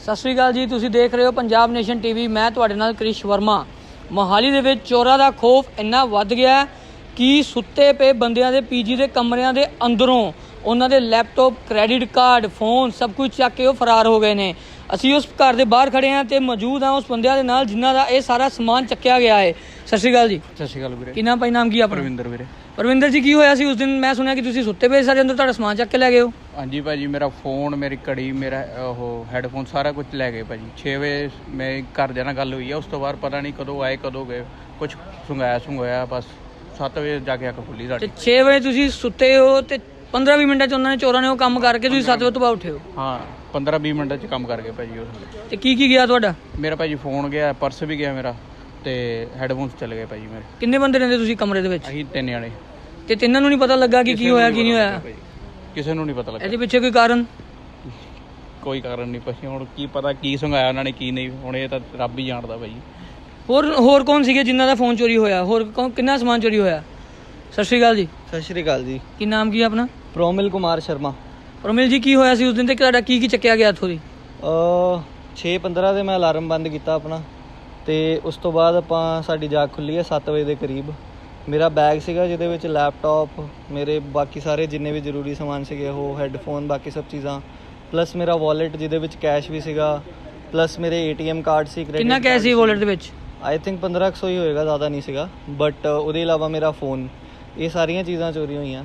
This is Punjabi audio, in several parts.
ਸਤਿ ਸ਼੍ਰੀ ਅਕਾਲ ਜੀ, ਤੁਸੀਂ ਦੇਖ ਰਹੇ ਹੋ ਪੰਜਾਬ ਨੇਸ਼ਨ ਟੀਵੀ। ਮੈਂ ਤੁਹਾਡੇ ਨਾਲ ਕ੍ਰਿਸ਼ ਵਰਮਾ। ਮੋਹਾਲੀ ਦੇ ਵਿੱਚ ਚੋਰਾਂ ਦਾ ਖੋਫ ਇੰਨਾ ਵੱਧ ਗਿਆ ਕਿ ਸੁੱਤੇ ਪਏ ਬੰਦਿਆਂ ਦੇ ਪੀਜੀ ਦੇ ਕਮਰਿਆਂ ਦੇ ਅੰਦਰੋਂ ਉਹਨਾਂ ਦੇ ਲੈਪਟਾਪ ਕ੍ਰੈਡਿਟ ਕਾਰਡ ਫੋਨ ਸਭ ਕੁਝ ਚੱਕ ਕੇ ਉਹ ਫਰਾਰ ਹੋ ਗਏ ਨੇ। ਅਸੀਂ ਉਸ ਘਰ ਦੇ ਬਾਹਰ ਖੜੇ ਹਾਂ ਤੇ ਮੌਜੂਦ ਹਾਂ ਉਸ ਬੰਦਿਆਂ ਦੇ ਨਾਲ ਜਿਨ੍ਹਾਂ ਦਾ ਇਹ ਸਾਰਾ ਸਮਾਨ ਚੱਕਿਆ ਗਿਆ ਹੈ। ਸਤਿ ਸ਼੍ਰੀ ਅਕਾਲ ਜੀ। ਸਤਿ ਸ਼੍ਰੀ ਅਕਾਲ ਵੀਰੇ। ਕੀ ਨਾਮ ਭਾਈ ਨਾਮ ਕੀ ਆ ਆਪਣਾ? ਪ੍ਰਵਿੰਦਰ ਵੀਰੇ। ਪਰਵਿੰਦਰ ਜੀ ਕੀ ਹੋਇਆ ਸੀ ਉਸ ਦਿਨ? ਮੈਂ ਸੁਣਿਆ ਕਿ ਤੁਸੀਂ ਸੁੱਤੇ ਪਏ ਸਾਰੇ ਅੰਦਰ ਤੁਹਾਡਾ ਸਮਾਨ ਚੱਕ ਕੇ ਲੈ ਗਏ ਹੋ। ਹਾਂਜੀ ਭਾਜੀ ਮੇਰਾ ਫੋਨ ਮੇਰੀ ਘੜੀ ਮੇਰਾ ਉਹ ਹੈੱਡਫੋਨ ਸਾਰਾ ਕੁਝ ਲੈ ਗਏ ਭਾਜੀ। 6 ਵਜੇ ਮੈਂ ਘਰਦਿਆਂ ਨਾਲ ਗੱਲ ਹੋਈ ਆ ਉਸ ਤੋਂ ਬਾਅਦ ਪਤਾ ਨਹੀਂ ਕਦੋਂ ਆਏ ਕਦੋਂ ਗਏ। ਕੁਝ ਸੁੰਗਾਇਆ ਸੁੰਗਾਇਆ ਬਸ 7 ਵਜੇ ਜਾ ਕੇ ਅੱਖ ਖੁੱਲੀ ਤੇ ਸਾਡੀ 6 ਵਜੇ ਤੁਸੀਂ ਸੁੱਤੇ ਹੋ ਤੇ 15-20 ਮਿੰਟਾਂ ਚ ਉਹਨਾਂ ਨੇ ਚੋਰਾਂ ਨੇ ਉਹ ਕੰਮ ਕਰਕੇ ਤੁਸੀਂ 7 ਵਜੇ ਤੋਂ ਬਾਅਦ ਉੱਠੇ ਹੋ? ਹਾਂ 15-20 ਮਿੰਟਾਂ 'ਚ ਕੰਮ ਕਰ ਗਏ ਭਾਜੀ ਉਹ। ਤੇ ਕੀ ਕੀ ਗਿਆ ਤੁਹਾਡਾ? ਮੇਰਾ ਭਾਜੀ ਫੋਨ ਗਿਆ ਪਰਸ ਵੀ ਗਿਆ ਮੇਰਾ। ਤੇ ਹੈੱਡਫੋਨਸ ਚਲੇ ਗਏ ਭਾਜੀ ਮੇਰੇ। ਕਿੰਨੇ ਬੰਦੇ ਰਹਿੰਦੇ ਤੁਸੀਂ ਕਮਰੇ ਦੇ ਵਿੱਚ? ਅਸੀਂ ਤਿੰਨ ਜਣੇ। ਤੇ ਤਿੰਨਾਂ ਨੂੰ ਨਹੀਂ ਪਤਾ ਲੱਗਾ ਕਿ ਕੀ ਹੋਇਆ ਕੀ ਨਹੀਂ ਹੋਇਆ। ਕਿਸੇ ਨੂੰ ਨਹੀਂ ਪਤਾ ਲੱਗਾ। ਇਹਦੇ ਪਿੱਛੇ ਕੋਈ ਕਾਰਨ? ਕੋਈ ਕਾਰਨ ਨਹੀਂ ਭਾਜੀ ਹੁਣ ਕੀ ਪਤਾ ਕੀ ਸੁੰਗਾਇਆ ਉਹਨਾਂ ਨੇ ਕੀ ਨਹੀਂ। ਹੁਣ ਇਹ ਤਾਂ ਰੱਬ ਹੀ ਜਾਣਦਾ ਭਾਜੀ ਹੋਰ ਹੋਰ ਕੌਣ ਸੀਗੇ ਜਿਨ੍ਹਾਂ ਦਾ ਫੋਨ ਚੋਰੀ ਹੋਇਆ? ਹੋਰ ਕੌਣ- ਕਿੰਨਾ ਸਮਾਨ ਚੋਰੀ ਹੋਇਆ? ਸਤਿ ਸ਼੍ਰੀ ਅਕਾਲ ਜੀ। ਸਤਿ ਸ਼੍ਰੀ ਅਕਾਲ ਜੀ। ਕੀ ਨਾਮ ਕੀ ਹੈ ਆਪਣਾ? ਪ੍ਰੋਮਿਲ ਕੁਮਾਰ ਸ਼ਰਮਾ। ਪਰਮਿਲ ਜੀ ਕੀ ਹੋਇਆ ਸੀ ਉਸ ਦਿਨ ਤੇ? ਤੁਹਾਡਾ ਕੀ ਕੀ ਚੱਕਿਆ ਗਿਆ ਇੱਥੋਂ ਦੀ? ਅ 6:15 ਤੇ ਮੈਂ ਅਲਾਰਮ ਬੰਦ ਕੀਤਾ ਆਪਣਾ। ਤੇ ਉਸ ਤੋਂ ਬਾਅਦ ਆਪਾਂ ਸਾਡੀ ਜਾਗ ਖੁੱਲੀ ਹੈ 7 ਵਜੇ ਦੇ ਕਰੀਬ। ਮੇਰਾ ਬੈਗ ਸੀਗਾ ਜਿਹਦੇ ਵਿੱਚ ਲੈਪਟਾਪ ਮੇਰੇ ਬਾਕੀ ਸਾਰੇ ਜਿੰਨੇ ਵੀ ਜ਼ਰੂਰੀ ਸਮਾਨ ਸੀਗੇ ਉਹ ਹੈੱਡਫੋਨ ਬਾਕੀ ਸਭ ਚੀਜ਼ਾਂ ਪਲੱਸ ਮੇਰਾ ਵਾਲਟ ਜਿਹਦੇ ਵਿੱਚ ਕੈਸ਼ ਵੀ ਸੀਗਾ ਪਲੱਸ ਮੇਰੇ ਏਟੀਐਮ ਕਾਰਡ ਸੀ credit ਕਿੰਨਾ ਕੈਸ਼ ਸੀ ਵਾਲਟ ਦੇ ਵਿੱਚ? ਆਈ ਥਿੰਕ 1500 ਹੀ ਹੋਏਗਾ ਜ਼ਿਆਦਾ ਨਹੀਂ ਸੀਗਾ ਬਟ ਉਹਦੇ ਇਲਾਵਾ ਮੇਰਾ ਫੋਨ ਇਹ ਸਾਰੀਆਂ ਚੀਜ਼ਾਂ ਚੋਰੀ ਹੋਈਆਂ।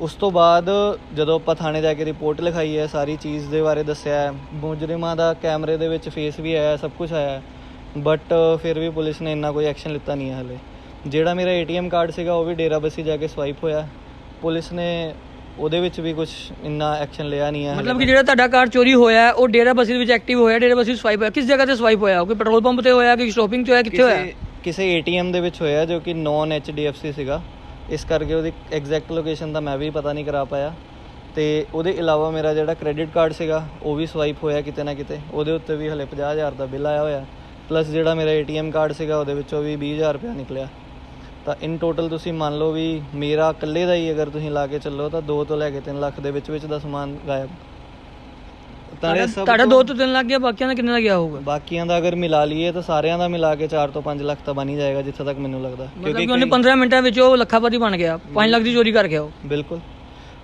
ਉਸ ਤੋਂ ਬਾਅਦ ਜਦੋਂ ਆਪਾਂ ਥਾਣੇ ਜਾ ਕੇ ਰਿਪੋਰਟ ਲਿਖਾਈ ਹੈ ਸਾਰੀ ਚੀਜ਼ ਦੇ ਬਾਰੇ ਦੱਸਿਆ ਹੈ ਮੁਜਰਮਾਂ ਦਾ ਕੈਮਰੇ ਦੇ ਵਿੱਚ ਫੇਸ ਵੀ ਆਇਆ ਸਭ ਕੁਝ ਆਇਆ ਬਟ ਫਿਰ ਵੀ ਪੁਲਿਸ ਨੇ ਇੰਨਾ ਕੋਈ ਐਕਸ਼ਨ ਲਿੱਤਾ ਨਹੀਂ ਹੈ ਹਲੇ। ਜਿਹੜਾ ਮੇਰਾ ਏਟੀਐਮ ਕਾਰਡ ਸੀਗਾ ਉਹ ਵੀ ਡੇਰਾ ਬੱਸੀ ਜਾ ਕੇ ਸਵਾਈਪ ਹੋਇਆ। ਪੁਲਿਸ ਨੇ ਉਹਦੇ ਵਿੱਚ ਵੀ ਕੁਝ ਇੰਨਾ ਐਕਸ਼ਨ ਲਿਆ ਨਹੀਂ ਹੈ ਮਤਲਬ ਕਿ ਜਿਹੜਾ ਤੁਹਾਡਾ ਕਾਰ ਚੋਰੀ ਹੋਇਆ ਉਹ ਡੇਰਾ ਬਸੀ ਦੇ ਵਿੱਚ ਐਕਟਿਵ ਹੋਇਆ ਡੇਰਾ ਬਸੀ ਸਵਾਈਪ ਹੋਇਆ। ਕਿਸ ਜਗ੍ਹਾ ਤੇ ਸਵਾਈਪ ਹੋਇਆ? ਕੋਈ ਪੈਟਰੋਲ ਪੰਪ ਤੇ ਹੋਇਆ ਕਿ ਸ਼ੋਪਿੰਗ ਤੇ ਹੋਇਆ ਕਿੱਥੇ ਹੋਇਆ? ਕਿਸੇ ਕਿਸੇ ਏਟੀਐਮ ਦੇ ਵਿੱਚ ਹੋਇਆ ਜੋ ਕਿ ਨੌਨ ਐਚਡੀਐਫਸੀ ਸੀਗਾ। ਇਸ ਕਰਕੇ ਉਹਦੀ ਐਗਜ਼ੈਕਟ ਲੋਕੇਸ਼ਨ ਦਾ ਮੈਂ ਵੀ ਪਤਾ ਨਹੀਂ ਕਰਾ ਪਾਇਆ। ਤੇ ਉਹਦੇ ਇਲਾਵਾ ਮੇਰਾ ਜਿਹੜਾ ਕ੍ਰੈਡਿਟ ਕਾਰਡ ਸੀਗਾ ਉਹ ਵੀ ਸਵਾਈਪ ਹੋਇਆ ਕਿਤੇ ਨਾ ਕਿਤੇ। ਉਹਦੇ ਉੱਤੇ ਵੀ ਹਲੇ 50000 ਦਾ ਬਿੱਲ ਆਇਆ ਹੋਇਆ। ਪਲੱਸ ਜਿਹੜਾ ਮੇਰਾ ਏਟੀਐਮ ਕਾਰਡ ਸੀਗਾ ਉਹਦੇ ਵਿੱਚੋਂ ਵੀ 20000 ਰੁਪਇਆ ਨਿਕਲਿਆ। ਤਾਂ ਇਨ ਟੋਟਲ ਤੁਸੀਂ ਮੰਨ ਲਓ ਵੀ ਮੇਰਾ ਇਕੱਲੇ ਦਾ ਹੀ ਅਗਰ ਤੁਸੀਂ ਲਾ ਕੇ ਚੱਲੋ ਤਾਂ 2 ਤੋਂ ਲੈ ਕੇ 3 ਲੱਖ ਦੇ ਵਿੱਚ ਵਿੱਚ ਦਾ ਸਮਾਨ ਗਾਇਬ। ਸਭ ਤੁਹਾਡਾ ਤੋਂ- 2 ਤੋਂ 3 ਲੱਖ ਗਿਆ ਬਾਕੀਆਂ ਦਾ ਕਿੰਨੇ ਦਾ ਗਿਆ ਹੋਊਗਾ? ਬਾਕੀਆਂ ਦਾ ਅਗਰ ਮਿਲਾ ਲਈਏ ਤਾਂ ਸਾਰਿਆਂ ਦਾ ਮਿਲਾ ਕੇ 4 ਤੋਂ 5 ਲੱਖ ਤਾਂ ਬਣ ਹੀ ਜਾਏਗਾ ਜਿੱਥੇ ਤੱਕ ਮੈਨੂੰ ਲੱਗਦਾ। ਮਤਲਬ ਕਿ ਉਹਨੇ 15 ਮਿੰਟਾਂ ਵਿੱਚ ਉਹ ਲੱਖਾਪਤੀ ਬਣ ਗਿਆ। 5 ਲੱਖ ਦੀ ਚੋਰੀ ਕਰ ਗਿਆ ਉਹ। ਬਿਲਕੁਲ।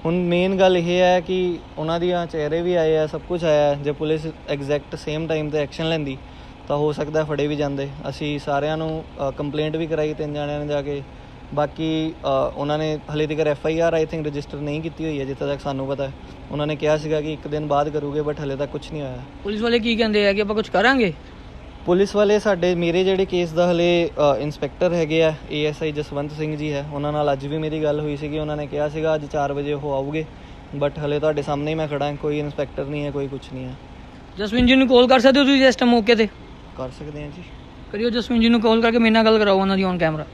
ਹੁਣ ਮੇਨ ਗੱਲ ਇਹ ਹੈ ਕਿ ਉਹਨਾਂ ਦੀਆਂ ਚਿਹਰੇ ਵੀ ਆਏ ਆ ਸਭ ਕੁਝ ਆਇਆ। ਜੇ ਪੁਲਿਸ ਐਗਜ਼ੈਕਟ ਸੇਮ ਟਾਈਮ ਤੇ ਐਕਸ਼ਨ ਲੈਂਦੀ ਤਾਂ ਹੋ ਸਕਦਾ ਫੜੇ ਵੀ ਜਾਂਦੇ। ਅਸੀਂ ਸਾਰਿਆਂ ਨੂੰ ਕੰਪਲੇਂਟ ਵੀ ਕਰਾਈ ਤਿੰਨ ਜਣਿਆਂ ਨੇ ਜਾ ਕੇ। ਬਾਕੀ ਉਹਨਾਂ ਨੇ ਹਲੇ ਤੱਕ F I R I think register ਨਹੀਂ ਕੀਤੀ ਹੋਈ ਹੈ ਜਿੱਥੇ ਤੱਕ ਸਾਨੂੰ ਪਤਾ ਹੈ। ਉਹਨਾਂ ਨੇ ਕਿਹਾ ਸੀਗਾ ਕਿ ਇੱਕ ਦਿਨ ਬਾਅਦ ਕਰੂਗੇ ਬਟ ਹਲੇ ਤੱਕ ਕੁਝ ਨਹੀਂ ਹੋਇਆ। ਪੁਲਿਸ ਵਾਲੇ ਕੀ ਕਹਿੰਦੇ ਆ ਕਿ ਆਪਾਂ ਕੁਝ ਕਰਾਂਗੇ? ਪੁਲਿਸ ਵਾਲੇ ਸਾਡੇ ਮੇਰੇ ਜਿਹੜੇ ਕੇਸ ਦਾ ਹਲੇ ਅ, ਇੰਸਪੈਕਟਰ ਹੈਗੇ ਆ ਏਐਸਆਈ ਜਸਵੰਤ ਸਿੰਘ ਜੀ ਹੈ ਉਹਨਾਂ ਨਾਲ ਅੱਜ ਵੀ ਮੇਰੀ ਗੱਲ ਹੋਈ ਸੀਗੀ। ਉਹਨਾਂ ਨੇ ਕਿਹਾ ਸੀਗਾ ਅੱਜ 4 ਵਜੇ ਉਹ ਆਉਗੇ ਬਟ ਹਲੇ ਤੁਹਾਡੇ ਸਾਹਮਣੇ ਹੀ ਮੈਂ ਖੜਾ ਹਾਂ ਕੋਈ ਇੰਸਪੈਕਟਰ ਨਹੀਂ ਹੈ ਕੋਈ ਕੁਝ ਨਹੀਂ ਹੈ। ਜਸਵਿੰਦਰ ਜੀ ਨੂੰ ਕਾਲ ਕਰ ਸਕਦੇ ਹੋ ਤੁਸੀਂ ਇਸ ਟਾਈਮ ਮੌਕੇ ਤੇ? ਕਰ ਸਕਦੇ ਹਾਂ ਜੀ। ਕਰਿਓ ਜਸਵਿੰਦਰ ਜੀ ਨੂੰ ਕਾਲ ਕਰਕੇ ਮੇਰੇ ਨਾਲ ਗੱਲ ਕਰਾਓ ਉਹਨਾਂ ਦੀ ਔਨ ਕੈਮਰਾ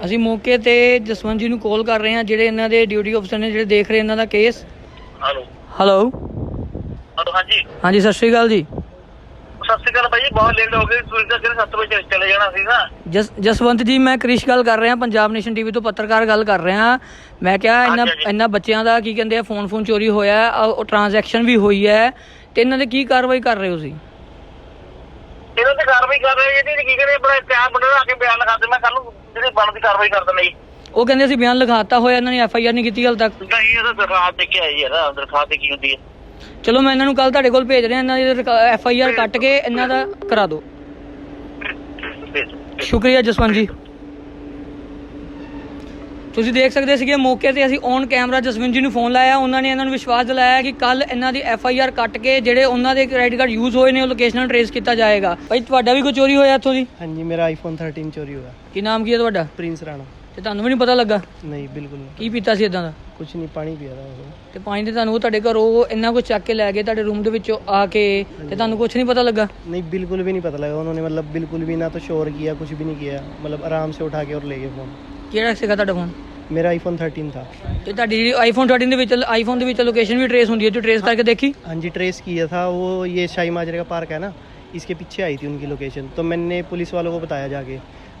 ਅਸੀਂ ਮੌਕੇ ਤੇ ਜਸਵੰਤ ਜੀ ਨੂੰ ਕਾਲ ਕਰ ਰਹੇ ਹਾਂ ਜਿਹੜੇ ਇਹਨਾਂ ਦੇ ਡਿਊਟੀ ਅਫਸਰ ਨੇ ਜਿਹੜੇ ਦੇਖ ਰਹੇ ਇਹਨਾਂ ਦਾ ਕੇਸ ਹੈਲੋ ਹੈਲੋ ਹੈਲੋ ਹਾਂਜੀ। ਹਾਂਜੀ ਸਤਿ ਸ਼੍ਰੀ ਅਕਾਲ ਜੀ। ਸਤਿ ਸ਼੍ਰੀ ਅਕਾਲ ਭਾਈ ਬਹੁਤ ਲੇਟ ਹੋ ਗਏ ਤੁਸੀਂ ਤਾਂ ਕਿਹੜੇ 7 ਵਜੇ ਚਲੇ ਜਾਣਾ ਸੀਗਾ? ਜਸ ਜਸਵੰਤ ਜੀ ਮੈਂ ਕ੍ਰਿਸ਼ ਗੱਲ ਕਰ ਰਿਹਾ ਪੰਜਾਬ ਨੇਸ਼ਨ ਟੀਵੀ ਤੋਂ ਪੱਤਰਕਾਰ ਗੱਲ ਕਰ ਰਿਹਾ। ਮੈਂ ਕਿਹਾ ਇਹਨਾਂ ਹਾਂਜੀ, ਹਾਂਜੀ। ਇਹਨਾਂ ਬੱਚਿਆਂ ਦਾ ਕੀ ਕਹਿੰਦੇ ਆ ਫੋਨ ਫੋਨ ਚੋਰੀ ਹੋਇਆ ਹੈ, ਉਹ ਟ੍ਰਾਂਜੈਕਸ਼ਨ ਵੀ ਹੋਈ ਹੈ ਤੇ ਇਹਨਾਂ ਦੇ ਕੀ ਕਾਰਵਾਈ ਕਰ ਰਹੇ ਹੋ ਸੀ ਇਹਨਾਂ ਤੇ ਕਾਰਵਾਈ ਕਰ ਰਹੇ ਜੀ ਤੇ ਕੀ ਕਰੇ ਬੜਾ ਤਿਆਰ ਬੰਦੇ ਆ ਕੇ ਬਿਆਨ ਲਗਾ ਦੇ ਮੈਂ ਕੱਲ ਨੂੰ ਜਿਹੜੀ ਬਣਦੀ ਕਾਰਵਾਈ ਕਰ ਦਿੰਦਾ ਜੀ। ਉਹ ਕਹਿੰਦੇ ਅਸੀਂ ਬਿਆਨ ਲਿਖਾਤਾ ਹੋਇਆ ਇਹਨਾਂ ਨੇ ਐਫ ਆਈ ਆਰ ਨਹੀਂ ਕੀਤੀ ਹਾਲ ਤੱਕ। ਨਹੀਂ ਇਹਦਾ ਦਰਖਾਸਤ ਦੇ ਕੇ ਆਈ ਹੈ ਨਾ ਦਰਖਾਸਤ ਤੇ ਕੀ ਹੁੰਦੀ ਹੈ ਚਲੋ ਮੈਂ ਇਹਨਾਂ ਨੂੰ ਕੱਲ ਤੁਹਾਡੇ ਕੋਲ ਭੇਜ ਰਿਹਾ ਇਹਨਾਂ ਦੀ ਐਫ ਆਈ ਆਰ ਕੱਟ ਕੇ ਇਹਨਾਂ ਦਾ ਕਰਾ ਦਿਓ। ਸ਼ੁਕਰੀਆ ਜਸਵੰਤ ਜੀ। ਤੁਸੀਂ ਦੇਖ ਸਕਦੇ ਸੀਗੇ ਮੌਕੇ ਤੇ ਅਸੀਂ ਔਨ ਕੈਮਰਾ ਜਸਵੰਤ ਜੀ ਨੂੰ ਫੋਨ ਲਾਇਆ ਉਹਨਾਂ ਨੇ ਇਹਨਾਂ ਨੂੰ ਵਿਸ਼ਵਾਸ ਦਿਲਾਇਆ ਕਿ ਕੱਲ ਇਹਨਾਂ ਦੀ ਐਫ ਆਈ ਆਰ ਕੱਟ ਕੇ ਜਿਹੜੇ ਉਹਨਾਂ ਦੇ ਕ੍ਰੈਡਿਟ ਕਾਰਡ ਯੂਜ਼ ਹੋਏ ਨੇ ਉਹ ਲੋਕੇਸ਼ਨ ਟ੍ਰੇਸ ਕੀਤਾ ਜਾਏਗਾ। ਭਾਈ ਤੁਹਾਡਾ ਵੀ ਕੋਈ ਚੋਰੀ ਹੋਇਆ ਇੱਥੋਂ ਦੀ? ਹਾਂਜੀ ਮੇਰਾ ਆਈਫੋਨ 13 ਚੋਰੀ ਹੋਇਆ। ਕੀ ਨਾਮ ਕੀ ਹੈ ਤੁਹਾਡਾ? ਪ੍ਰਿੰਸ ਰਾਣਾ। ਤੇ ਤੁਹਾਨੂੰ ਵੀ ਨਹੀਂ ਪਤਾ ਲੱਗਾ ਨਹੀਂ ਬਿਲਕੁਲ ਨਹੀਂ ਕੀ ਪੀਤਾ ਸੀ ਇਦਾਂ ਦਾ ਕੁਝ ਨਹੀਂ ਪਾਣੀ ਪੀਆ ਦਾ ਉਹ ਤੇ ਪਾਣੀ ਤੇ ਤੁਹਾਨੂੰ ਉਹ ਤੁਹਾਡੇ ਘਰੋਂ ਇੰਨਾ ਕੁਝ ਚੱਕ ਕੇ ਲੈ ਗਏ ਤੁਹਾਡੇ ਰੂਮ ਦੇ ਵਿੱਚੋਂ ਆ ਕੇ ਤੇ ਤੁਹਾਨੂੰ ਕੁਝ ਨਹੀਂ ਪਤਾ ਲੱਗਾ नहीं बिल्कुल भी नहीं पता लगा उन्होंने मतलब बिल्कुल भी ना तो शोर किया कुछ भी नहीं किया मतलब आराम से उठा के और ले गए फ़ोन ਕਿਹੜਾ ਸੀਗਾ ਤੁਹਾਡਾ ਫੋਨ मेरा आईफोन 13 था ਤੇ ਤੁਹਾਡੀ ਜਿਹੜੀ ਆਈਫੋਨ 13 ਦੇ ਵਿੱਚ ਆਈਫੋਨ ਦੇ ਵਿੱਚ ਲੋਕੇਸ਼ਨ ਵੀ ਟ੍ਰੇਸ ਹੁੰਦੀ ਹੈ ਜੋ ਟ੍ਰੇਸ ਕਰਕੇ ਦੇਖੀ हाँ जी ट्रेस किया था वो ये शाही माजरे का पार्क है ना इसके पीछे आई थी उनकी लोकेशन तो मैंने पुलिस वालों को बताया जाके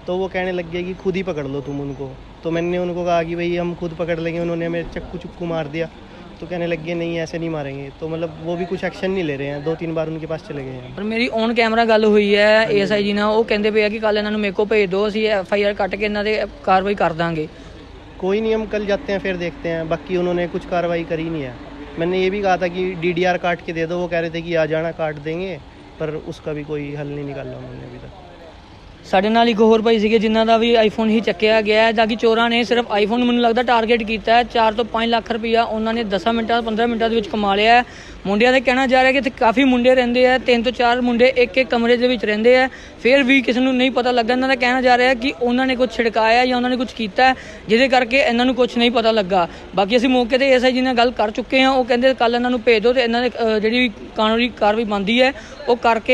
तो वो कहने लग गए कि खुद ही पकड़ लो तुम उनको तो मैंने उनको कहा कि भाई हम खुद पकड़ लेंगे उन्होंने हमें चक्कू चुक्कू मार दिया तो कहने लग गए नहीं ऐसे नहीं मारेंगे तो मतलब वो भी कुछ एक्शन नहीं ले रहे हैं दो तीन बार उनके पास चले गए हैं ਪਰ ਮੇਰੀ ਔਨ ਕੈਮਰਾ ਗੱਲ ਹੋਈ ਹੈ ਏਐਸਆਈ ਜੀ ਨਾਲ ਉਹ ਕਹਿੰਦੇ ਪਏ ਆ ਕਿ ਕੱਲ ਇਹਨਾਂ ਨੂੰ ਮੇਰੇ ਕੋਲ ਭੇਜ ਦਿਓ ਅਸੀਂ ਐਫਆਈਆਰ ਕੱਟ ਕੇ ਇਹਨਾਂ ਦੇ ਕਾਰਵਾਈ ਕਰ ਦਾਂਗੇ कोई नहीं हम कल जाते हैं फिर देखते हैं बाकी उन्होंने कुछ कार्रवाई करी नहीं है मैंने ये भी कहा था कि डीडीआर काट के दे दो वो कह रहे थे कि आ जाना काट देंगे पर उसका भी कोई हल नहीं निकाला उन्होंने अभी तक ਸਾਡੇ ਨਾਲ ਇੱਕ ਹੋਰ ਭਾਈ ਸੀਗੇ ਜਿਨ੍ਹਾਂ ਦਾ ਵੀ ਆਈਫੋਨ ਹੀ ਚੱਕਿਆ ਗਿਆ ਹੈ। ਤਾਂ ਕਿ ਚੋਰਾਂ ਨੇ ਸਿਰਫ ਆਈਫੋਨ ਮੈਨੂੰ ਲੱਗਦਾ ਟਾਰਗੇਟ ਕੀਤਾ ਹੈ। 4 ਤੋਂ 5 ਲੱਖ ਰੁਪਈਆ ਉਹਨਾਂ ਨੇ 10 ਮਿੰਟਾਂ 15 ਮਿੰਟਾਂ ਦੇ ਵਿੱਚ ਕਮਾ ਲਿਆ ਹੈ। ਮੁੰਡਿਆਂ ਦਾ ਕਹਿਣਾ ਜਾ ਰਿਹਾ ਕਿ ਇੱਥੇ ਕਾਫੀ ਮੁੰਡੇ ਰਹਿੰਦੇ ਆ। ਤਿੰਨ ਤੋਂ ਚਾਰ ਮੁੰਡੇ ਇੱਕ ਇੱਕ ਕਮਰੇ ਦੇ ਵਿੱਚ ਰਹਿੰਦੇ ਆ। ਫਿਰ ਵੀ ਕਿਸੇ ਨੂੰ ਨਹੀਂ ਪਤਾ ਲੱਗਾ ਇਹਨਾਂ ਦਾ ਕਹਿਣਾ ਜਾ ਰਿਹਾ ਕਿ ਉਹਨਾਂ ਨੇ ਕੁਝ ਛਿੜਕਾਇਆ ਜਾਂ ਉਹਨਾਂ ਨੇ ਕੁਝ ਕੀਤਾ ਜਿਹਦੇ ਕਰਕੇ ਇਹਨਾਂ ਨੂੰ ਕੁਝ ਨਹੀਂ ਪਤਾ ਲੱਗਾ। ਬਾਕੀ ਅਸੀਂ ਮੌਕੇ ਤੇ ਐਸਆਈ ਜੀ ਨਾਲ ਗੱਲ ਕਰ ਚੁੱਕੇ ਹਾਂ। ਉਹ ਕਹਿੰਦੇ ਕੱਲ ਇਹਨਾਂ ਨੂੰ ਭੇਜ ਦਿਓ ਤੇ ਇਹਨਾਂ ਦੇ ਜਿਹੜੀ ਕਾਨੂੰਨੀ ਕਾਰਵਾਈ ਬਣਦੀ ਹੈ, ਉਹ ਕਰਕੇ